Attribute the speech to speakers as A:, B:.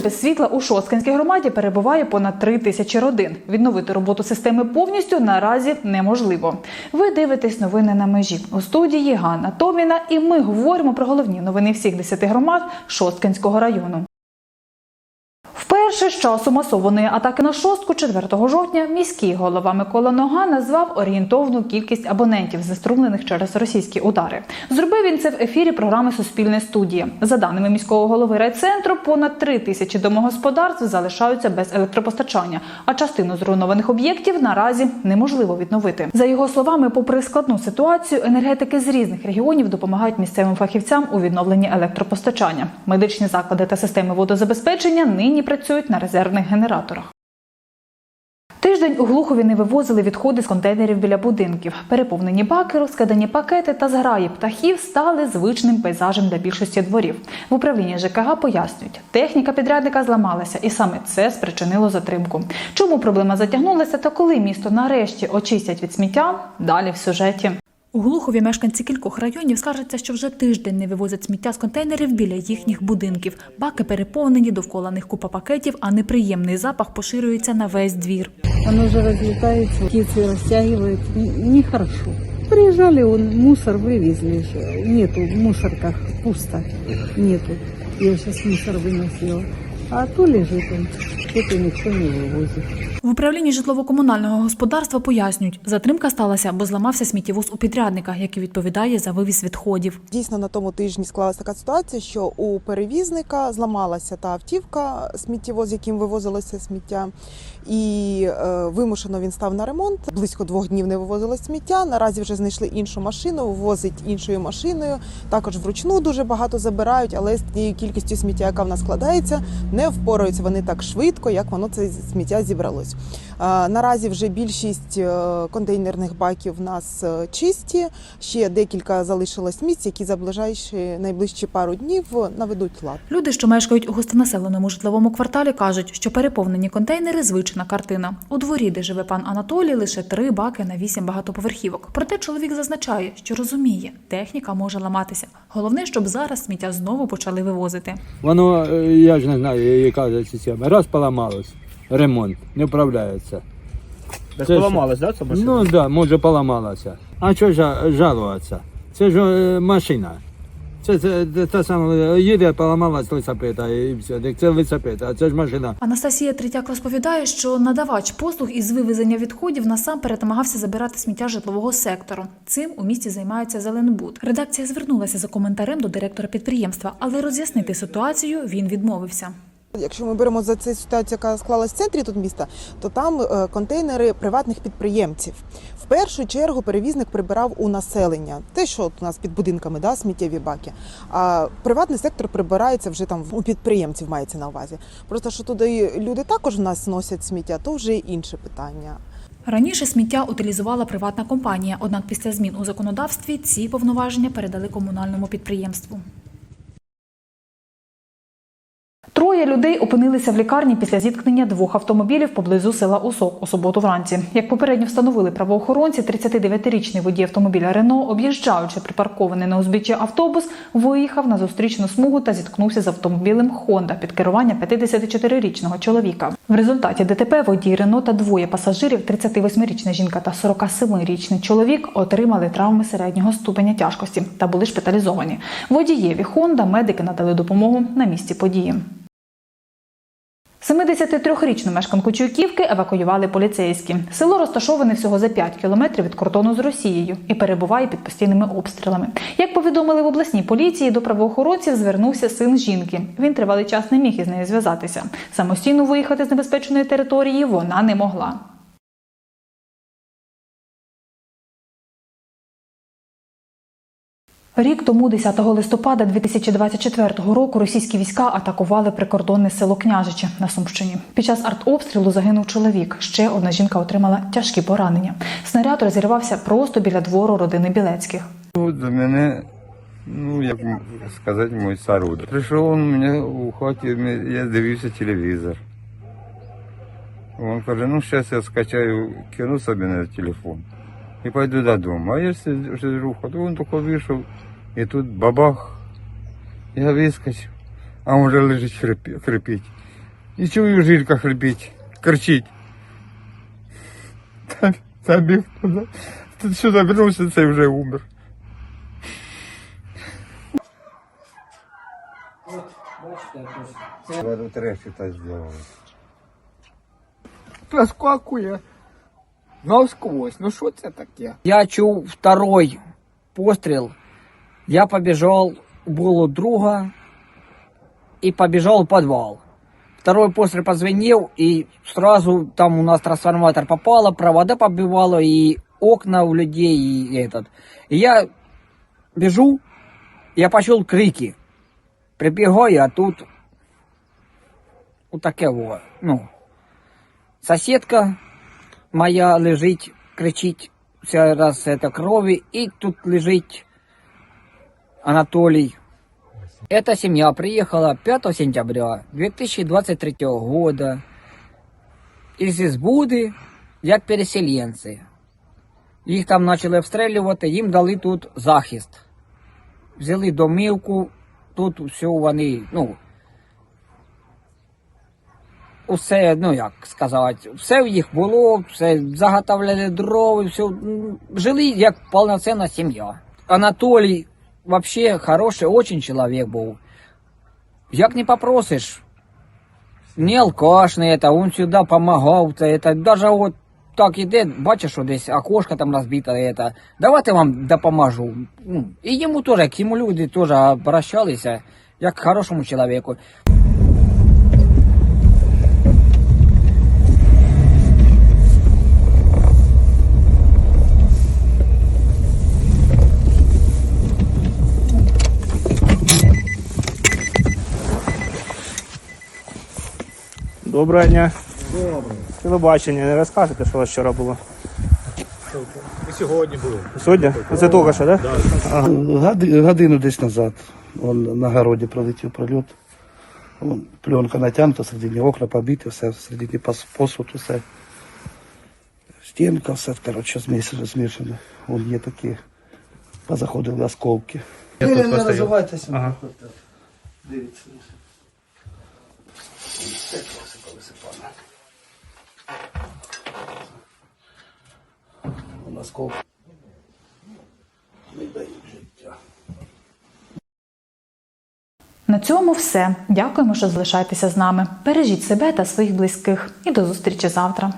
A: без світла у Шосткинській громаді перебуває понад три тисячі родин. Відновити роботу системи повністю наразі неможливо. Ви дивитесь новини на межі у студії Ганна Томіна, і ми говоримо про головні новини всіх десяти громад Шосткинського району. Вперше з часу масованої атаки на шостку 4 жовтня міський голова Микола Нога назвав орієнтовну кількість абонентів, заструмлених через російські удари. Зробив він це в ефірі програми Суспільне студія. За даними міського голови райцентру, понад 3 тисячі домогосподарств залишаються без електропостачання, а частину зруйнованих об'єктів наразі неможливо відновити. За його словами, попри складну ситуацію, енергетики з різних регіонів допомагають місцевим фахівцям у відновленні електропостачання. Медичні заклади та системи водозабезпечення нині працюють на резервних генераторах. Тиждень у Глухові не вивозили відходи з контейнерів біля будинків. Переповнені баки, розкидані пакети та зграї птахів стали звичним пейзажем для більшості дворів. В управлінні ЖКГ пояснюють, техніка підрядника зламалася, і саме це спричинило затримку. Чому проблема затягнулася та коли місто нарешті очистять від сміття? Далі в сюжеті. У Глухові мешканці кількох районів скаржаться, що вже тиждень не вивозять сміття з контейнерів біля їхніх будинків. Баки переповнені, довкола них купа пакетів, а неприємний запах поширюється на весь двір.
B: Оно уже разлетается, птицы растягивает. Н- Нехорошо. Приезжали, он мусор вывезли. же. Нету в мусорках, пусто. Нету. Я сейчас мусор выносила. А то лежит он. Это никто не вывозит.
A: В управлінні житлово-комунального господарства пояснюють, затримка сталася, бо зламався сміттєвоз у підрядника, який відповідає за вивіз відходів.
C: Дійсно, на тому тижні склалася така ситуація, що у перевізника зламалася та автівка, сміттєвоз, яким вивозилося сміття, і е, вимушено він став на ремонт. Близько двох днів не вивозилось сміття. Наразі вже знайшли іншу машину, вивозить іншою машиною. Також вручну дуже багато забирають, але з тією кількістю сміття, яка в нас складається, не впораються вони так швидко, як воно це сміття зібралось. А, Наразі вже більшість е, контейнерних баків в нас е, чисті. Ще декілька залишилось місць, які за ближайші найближчі пару днів наведуть лад.
A: Люди, що мешкають у густонаселеному житловому кварталі, кажуть, що переповнені контейнери звична картина. У дворі, де живе пан Анатолій, лише три баки на вісім багатоповерхівок. Проте чоловік зазначає, що розуміє, техніка може ламатися. Головне, щоб зараз сміття знову почали вивозити.
D: Воно, е, я ж не знаю, яка система. Раз поламалось, ремонт, не вправляється.
E: Десь
D: Це ж-
E: да, ця машина?
D: Ну так, да, може поламалася. А що жа- жалуватися? Це ж е, машина. Це, це, це та сама е, їде, поламалась лисапета і все. Так Це лисапета, а це ж машина.
A: Анастасія Третяк розповідає, що надавач послуг із вивезення відходів насамперед намагався забирати сміття житлового сектору. Цим у місті займається Зеленбуд. Редакція звернулася за коментарем до директора підприємства, але роз'яснити ситуацію він відмовився.
C: Якщо ми беремо за цю ситуацію, яка склалась в центрі тут міста, то там е, контейнери приватних підприємців. В першу чергу перевізник прибирав у населення. Те, що от у нас під будинками, да, сміттєві баки. А приватний сектор прибирається вже там у підприємців, мається на увазі. Просто що туди люди також в нас носять сміття, то вже інше питання.
A: Раніше сміття утилізувала приватна компанія, однак після змін у законодавстві ці повноваження передали комунальному підприємству. Троє людей опинилися в лікарні після зіткнення двох автомобілів поблизу села Усок у суботу вранці. Як попередньо встановили правоохоронці, 39-річний водій автомобіля Рено, об'їжджаючи припаркований на узбіччя автобус, виїхав на зустрічну смугу та зіткнувся з автомобілем Хонда під керування 54-річного чоловіка. В результаті ДТП водій Рено та двоє пасажирів, 38-річна жінка та 47-річний чоловік, отримали травми середнього ступеня тяжкості та були шпиталізовані. Водієві Хонда медики надали допомогу на місці події. 73-річну мешканку Чуйківки евакуювали поліцейські. Село розташоване всього за 5 кілометрів від кордону з Росією і перебуває під постійними обстрілами. Як повідомили в обласній поліції, до правоохоронців звернувся син жінки. Він тривалий час не міг із нею зв'язатися. Самостійно виїхати з небезпечної території вона не могла. Рік тому, 10 листопада 2024 року, російські війська атакували прикордонне село Княжичі на Сумщині. Під час артобстрілу загинув чоловік. Ще одна жінка отримала тяжкі поранення. Снаряд розірвався просто біля двору родини Білецьких.
F: Тут до мене, ну як сказати, мій сородич. Прийшов він мене у хаті, я дивився телевізор. Він каже, ну зараз я скачаю кіно собі на телефон і пойду додому. А я сиджу сиджу в ходу, він тільки вийшов, і тут бабах. Я вискочив, а він вже лежить хрипі- хрипить. І чую, жилька хрипить, кричить. Та, та біг туди. Тут сюди вернувся, цей вже умер. Треші так зробили.
E: проскакує навсквозь. Ну що це таке? Я чув второй постріл. Я побежал, был у друга и побежал в подвал. Второй пострел позвенел, и сразу там у нас трансформатор попало, провода побивало, и окна у людей, и этот. И я бежу, я почул крики. Прибегаю, а тут вот таке во, ну, Соседка моя лежить, кричить вся раз это крови, и тут лежит Анатолий. Эта семья приехала 5 сентября 2023 года із Ізбуди як переселенці. Їх там почали обстрілювати, їм дали тут захист. Взяли домівку, тут все вони, ну, усе, ну як сказати, все в їх було, все заготовляли дров, все, м, жили як повноцінна сім'я. Анатолій вообще хороший, очень чоловік був. Як не попросиш, не алкаш не это, он всегда помогал, це, это, даже вот так іде, бачиш, що десь окошко там розбите, это, давайте вам допоможу. Ну, і йому теж, к йому люди теж обращалися, як к хорошому чоловіку.
G: Доброго дня. Доброго. Телебачення, не розкажете, що у вас вчора було? І Сьогодні було. Сьогодні? Це тільки що, так? Да?
H: Годи- Годину десь назад. Он на городі пролетів прольот. Пленка натягнута, середині окна побиті, все, середині пос- посуд, все. Стінка, все, коротше, змішане, змішане. Вон є такі, позаходили осколки. Я не, не розвивайтеся. Ага. Дивіться. Все посипали, сипали. Вон осколки. Не дають життя.
A: На цьому все. Дякуємо, що залишаєтеся з нами. Бережіть себе та своїх близьких. І до зустрічі завтра.